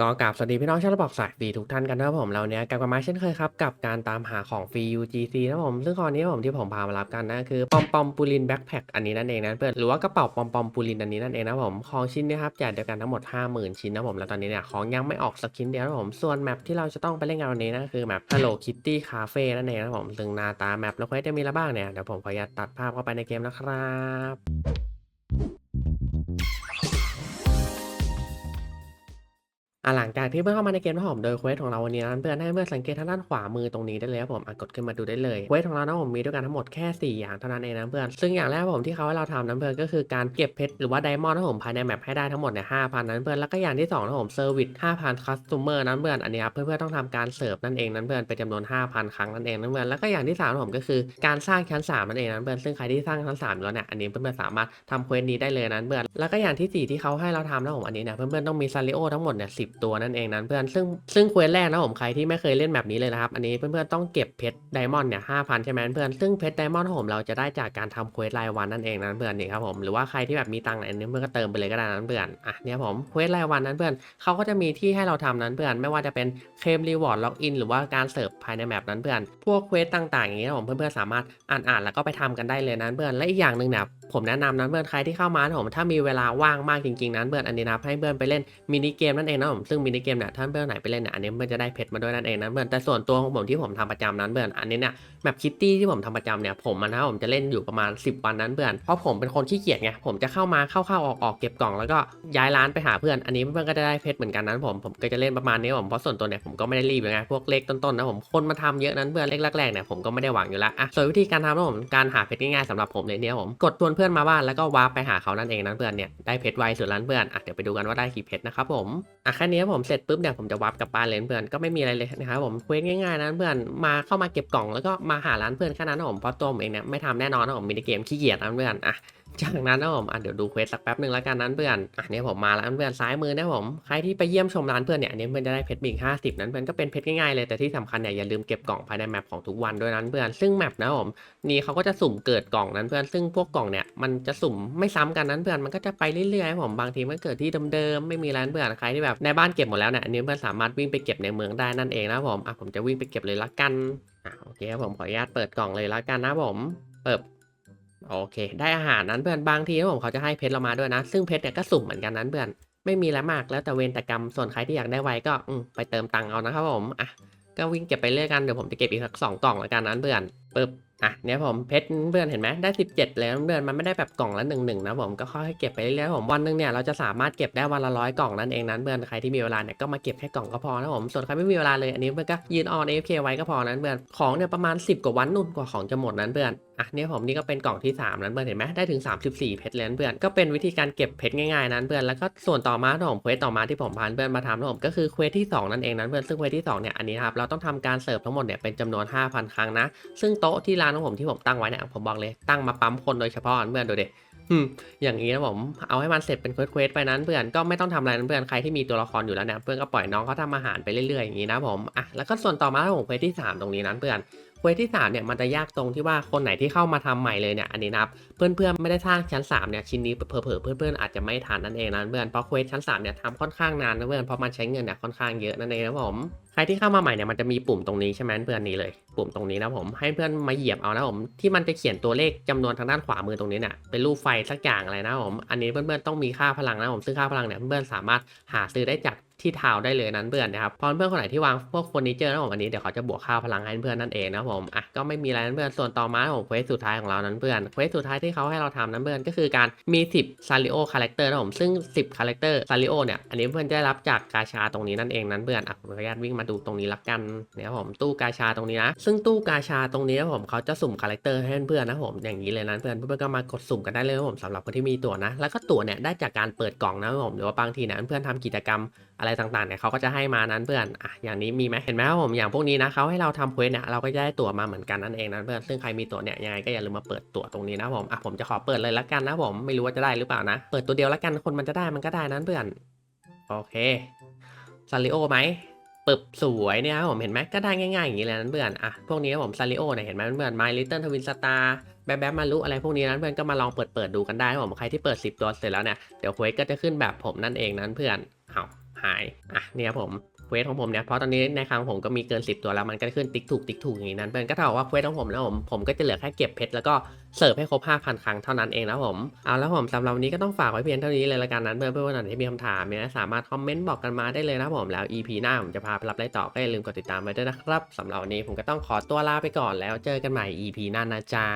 ก็กราบสวัสดีพี่น้องชาวระบอกสายฟรีทุกท่านกันนะครับผมเราเนี้ยกลับมาเช่นเคยครับกับการตามหาของฟรี UGC นะผมซึ่งคราวนี้ผมที่ผมพามารับกันนะคือปอมปอมปูลินแบ็คแพคอันนี้นั่นเองนะเพื่อนหรือว่ากระเป๋าปอมปอมปูลินอันนี้นั่นเองนะผมของชิ้นเนี้ครับแจกเดียวกันทั้งหมด 50,000 ชิ้นนะผมแล้วตอนนี้เนี่ยของยังไม่ออกสักชิ้นเดียวนะผมส่วนแมปที่เราจะต้องไปเล่นกันวันนี้นะคือแมป Hello Kitty Cafe นั่นเองนะผมซึ่งหน้าตาแมปแล้วก็จะมีอะไรบ้างเนี่ยเดี๋ยวผมขออนุญาตตัดภาพเข้าไปในเกมนะครับ อะหลังจากที่เพื่อนเข้ามาในเกมนะผมโดยเควสของเราวันนี้นะเพื่อนให้เพื่อนสังเกตทางด้านขวามือตรงนี้ได้เลยครับผมกดขึ้นมาดูได้เลยเควสของเรานะผมมีด้วยกันทั้งหมดแค่ 4 อย่างเท่านั้นเองนะเพื่อนซึ่งอย่างแรกผมที่เขาให้เราทำนั้นเพื่อนก็คือการเก็บเพชรหรือว่าไดมอนด์นะผมภายในแมปให้ได้ทั้งหมดเนี่ยห้าพันนั้นเพื่อนแล้วก็อย่างที่สองนะผมเซอร์วิสห้าพันคัสตูเมอร์นั้นเพื่อนอันนี้ครับเพื่อนๆต้องทำการเสิร์ฟนั่นเองนั้นเพื่อนเป็นจำนวน5,000 ครั้งนั่นเองนั้นเพื่อนแล้วก็อย่างที่สามนะผมก็คือการสร้างชั้นสามนั่นเองนั้นเพื่อนซึ่งใครที่สร้างชั้นสามอยู่แล้วเนี่ยอันนี้เพื่อนๆสามารถทำเควสนี้ได้เลยนั้นเพื่อนแล้วก็อย่างที่สี่ที่เขาให้เราทำนะผมอันนี้เนี่ยเพื่อนๆต้องมีซาริโอทั้งหมดเนี่ยสิตัวนั่นเองนั้นเพื่อนซึ่งซึ่งเควสแรกนะผมใครที่ไม่เคยเล่นแบบนี้เลยนะครับ อันนี้เพื่อนๆต้องเก็บเพชรไดมอนด์เนี่ยห้าพันใช่ไหมเพื่อนซึ่งเพชรไดมอนด์ของผมเราจะได้จากการทำเควสรายวันนั่นเองนั้นเพื่อนนี่ครับผมหรือว่าใครที่แบบมีตังค์อันนี้เพื่อนก็เติมไปเลยก็ได้นั้นเพื่อนอะเนี่ยผมเควสรายวันนั้นเพื่อนเขาก็จะมีที่ให้เราทำนั้นเพื่อนไม่ว่าจะเป็นเคลมรีวอร์ดล็อกอินหรือว่าการเสิร์ฟภายในแมปนั้นเพื่อนพวกเควสต่างๆอย่างนี้นะผมเพื่อนๆสามารถอ่านๆแล้วก็ไปทำกันได้เลยนั้นเพื่อนและอีกอย่างหนึ่งเนี่ยผมแนะนำนั้นเพื่อนใครที่เข้ามาผมถ้ามีเวลาว่างมากจริงๆนั้นเพื่อนอันนี้นะให้เพื่อนไปเล่นมินิเกมนั่นเองนะผมซึ่งมินิเกมเนี่ยถ้าเพื่อนไหนไปเล่นเนี่ยอันนี้เพื่อนจะได้เพชรมาด้วยนั่นเองนะเพื่อนแต่ส่วนตัวของผมที่ผมทำประจำนั้นเพื่อนอันนี้เนี่ยแมปคิตตี้ที่ผมทำประจำเนี่ยผมมันนะผมจะเล่นอยู่ประมาณ 10 วันนั้นเพื่อนเพราะผมเป็นคนขี้เกียจไงผมจะเข้ามาเข้าๆออกๆเก็บกล่องแล้วก็ย้ายร้านไปหาเพื่อนอันนี้เพื่อนก็จะได้เพชรเหมือนกันนั้นผมผมก็จะเล่นประมาณนี้ผมเพราะส่วนตัวเนี่ยผมก็ไม่ได้รีบไงพวกเลขต้นๆนะผมคนมาทำเยอะนั้นเพื่อนเลขแรกๆเนี่ยผมก็ไม่ได้หวังอยู่แล้วอะส่วนวิธีการทำนะผมการหาเพชรง่ายๆสำหรับผมเลยเนี่ยผมกดชวนเพื่อนมาบ้านแล้วก็วาร์ปไปหาเขานั่นเองนั้นเพื่อนเนี่ยได้เพชรไวสุดร้นเพื่อนอะเดี๋ยวไปดูกันว่าได้กี่เพชรนะครับผมอะแค่นี้ผมเสร็จปุ๊บเนี่ยผมจะวับกลับบ้านเลยเพื่อนก็ไม่มีอะไรเลยนะครับผมเควสง่ายๆนะเพื่อนมาเข้ามาเก็บกล่องแล้วก็มาหาร้านเพื่อนแค่นั้นนะผมเพราะตัวผมเองเนี่ยไม่ทำแน่นอนนะผมมีในเกมขี้เกียจนะเพื่อนอะ จากนั้นนะผมอะเดี๋ยวดูเควสสักแป๊บหนึ่งแล้วกันนั้นเพื่อนอะเนี่ยผมมาแล้วเพื่อนซ้ายมือนะผมใครที่ไปเยี่ยมชมร้านเพื่อนเนี่ยอันนี้เพื่อนจะได้เพชรบิงห้าสิบนั้นเพื่อนก็เป็นเพชรง่ายๆเลยแต่ที่สำคัญเนี่ยอย่าลืมเก็บกล่องภายในแมปของทุกวันด้วยนั้นเพื่อนซึ่งแมปนะผมนี่เขาก็จะสุ่มเกิดกล่องนั้นเพื่อนซึ่งพวกกล่องเนี่ยมันจะสุ่มไม่ซ้ำกันนั้นเพื่อนมันก็จะไปเรื่อยๆผมบางทีมันเกิดที่เดิมๆไม่มีร้านเพื่อนใครที่แบบในบ้านเก็บหมดแล้วเนี่ยอันนี้เพื่อนสามารถวิ่งไปเก็บในเมืองได้นั่นเองนะผมอะผมจะวิ่งไปเก็บเลยละกันอะโอเคผมขออนุญาตเปิดกล่องเลยละกันนะผมเปิด โอเค ได้อาหารนั้นเพื่อนบางทีผมเขาจะให้เพชรเรามาด้วยนะ ซึ่งเพชรเนี่ยก็สุ่มเหมือนกันนั้นเพื่อนไม่มีแล้วมากแล้วแต่เวรแต่กรรมส่วนใครที่อยากได้ไวก็ไปเติมตังค์เอานะครับผมอะก็วิ่งเก็บไปเรื่อยกันเดี๋ยวผมจะเก็บอีกสักสองกล่องแล้วกันนั้นเพื่อนปึ๊บอะเนี่ยผมเพชรเพื่อนเห็นไหมได้ 17เลยนะเพื่อนมันไม่ได้แบบกล่องละหนึ่งหนึ่งนะผมก็ค่อยๆเก็บไปเรื่อยๆผมวันหนึงเนี่ยเราจะสามารถเก็บได้วันละร้อยกล่องนั่นเองนั้นเพื่อนใครที่มีเวลาเนี่ยก็มาเก็บแค่กล่องก็พอนะผมส่วนใครไม่มีเวลาเลยอันนี้เพื่อนก็ยืนออนเอฟเคไว้ก็พอนั้นเพื่อนของเนี่ยประมาณ 10 กว่าวันนุ่นกว่าของจะหมดนั้นเพื่อนอะเนี่ยผมนี่ก็เป็นกล่องที่3นั้นเพื่อนเห็นไหมได้ถึง 34 เพชรเลยนั้นเพื่อนก็เป็นวิธีการเก็บเพชรง่ายๆนั้นเพื่อนแล้วก็ส่วนต่อมาที่ผมเควสต่อมาที่ผมพาเพื่อนมาทำนะผมก็คือเควสที่ 2 นั่นเองนั้นเพื่อนซึ่งเควสที่2เนี่ยอันนี้นะครับเราต้องทำการเสิร์ฟทั้งหมดเนี่ยเป็นจำนวน 5,000 ครั้งนะซึ่งโต๊ะที่ร้านของผมที่ผมตั้งไว้เนี่ยผมบอกเลยตั้งมาปั๊มคนโดยเฉพาะเพื่อนดูดิอืมอย่างนี้นะผมเอาให้มันเสร็จเป็นเควสๆไปนั้นเพื่อนก็ไม่ต้องทำอะไรนั้นเพื่อนใครที่มีตัวละครอยู่แล้วเนี่ยเพื่อนก็ปล่อยน้องเขาทำอาหารไปเรื่อยๆอย่างนี้นะผมอะแล้วก็ส่วนต่อมาผมเควสที่ 3 ตรงนี้นั้นเพื่อน เควสที่3เนี่ยมันจะยากตรงที่ว่าคนไหนที่เข้ามาทำใหม่เลยเนี่ยอันนี้นะครับเพื่อนๆไม่ได้สร้างชั้น3เนี่ยชิ้นนี้เผลอๆเพื่อนๆอาจจะไม่ทันนั่นเองนะเพื่อนเพราะเควสชั้น3เนี่ยทำค่อนข้างนานนะเพื่อนเพราะมันใช้เงินเนี่ยค่อนข้างเยอะนั่นเองนะผมใครที่เข้ามาใหม่เนี่ยมันจะมีปุ่มตรงนี้ใช่ไหมเพื่อนนี้เลยปุ่มตรงนี้นะผมให้เพื่อนมาเหยียบเอานะผมที่มันจะเขียนตัวเลขจำนวนทางด้านขวามือตรงนี้เนี่ยเป็นรูปไฟสักอย่างอะไรนะผมอันนี้เพื่อนๆต้องมีค่าพลังนะผมซึ่งค่าพลังเนี่ยเพื่อนๆสามารถหาซื้อได้จากที่ทาวได้เลยนั้นเพื่อนนะครับพอเพื่อนคนไหนที่วางพวกเฟอร์นิเจอร์นะผมอันนี้เดี๋ยวเขาจะบวกค่าพลังให้เพื่อนนั่นเองนะผมอะก็ไม่มีอะไรนั้นเพื่อนส่วนต่อมาของเควสสุดท้ายของเรานั้นเพื่อนเควสสุดท้ายที่เขาให้เราทำนั้นเพื่อนก็คือการมี 10ซาริโอคาแรคเตอร์นะผมซึ่ง 10คาแรคเตอร์ซาริโอเนี่ยอันนี้เพื่อนจะได้รับจากกาชาตรงนี้นั่นเองนั้นเพื่อนอะขออนุญาตวิ่งมาดูตรงนี้ละกันเนี่ยผมตู้กาชาตรงนี้นะซึ่งตู้กาชาตรงนี้นะผมเขาจะสุ่มคาแรคเตอร์ให้เพื่อนๆนะผมอย่างนี้เลยนะเพื่อนเพื่อนก็มากดสุ่มกันได้เลยนะผมสำหรับคนที่มีตั๋วนะ แล้วก็ตั๋วเนี่ยได้จากการเปิดกล่องนะผมหรือว่าบางทีนะเพื่อนทำกิจกรรมอะไรต่างๆเนี่ยเขาก็จะให้มานั้นเพื่อนอะอย่างนี้มีไหมเห็นไหมครับผมอย่างพวกนี้นะเขาให้เราทำเควสเนี่ยเราก็จะได้ตั๋วมาเหมือนกันนั่นเองนะเพื่อนซึ่งใครมีตั๋วเนี่ยยังไงก็อย่าลืมมาเปิดตั๋วตรงนี้นะผมอะผมจะขอเปิดเลยละกันนะผมไม่รู้ว่าจะได้หรือเปล่านะ เปิดตัวเดียวละกันคนมันจะได้มันก็ได้นั้นเพื่อนโอเคซาริโอไหม ปึบสวยเนี่ยครับผมเห็นไหมก็ได้ง่ายๆอย่างนี้เลยนั้นเพื่อนอะพวกนี้ผมซาริโอเนี่ยเห็นไหมเพื่อน My Little Twin Star แบ๊บแบ๊บมารุอะไรพวกนี้นั้นเพื่อนก็มาลองเปิดเปิดดูกันได้ผมใครที่เปิด 10 ตัวเสร็จแล้วเนี่ยเดี๋ยวเควสก็จะขึ้นแบบผมนั่นเองนั้นเพื่อนเอาหายอะเนี่ยผม ควสของผมเนี่ยเพราะตอนนี้ในครั้งผมก็มีเกิน 10 ตัวแล้วมันก็ขึ้นติ๊กถูกติ๊กถูกอย่างนี้นั้นเพื่อนก็เท่ากับว่าเควสของผมแล้วผมผมก็จะเหลือแค่เก็บเพชรแล้วก็เสิร์ฟให้ครบ5,000 ครั้งเท่านั้นเองแล้วผมเอาแล้วผมสำหรับวันนี้ก็ต้องฝากไว้เพียงเท่านี้เลยละกันนั้นเพื่อนเพื่อนๆคนไหนที่มีคำถามเนี่ยสามารถคอมเมนต์บอกกันมาได้เลยนะผมแล้ว EP หน้าผมจะพาไปรับอะไรต่อก็อย่าลืมกดติดตามไว้ด้วยนะครับสำหรับวันนี้ผมก็ต้องขอตัวลาไปก่อนแล้วเจอกันใหม่ EP หน้านะจ๊ะ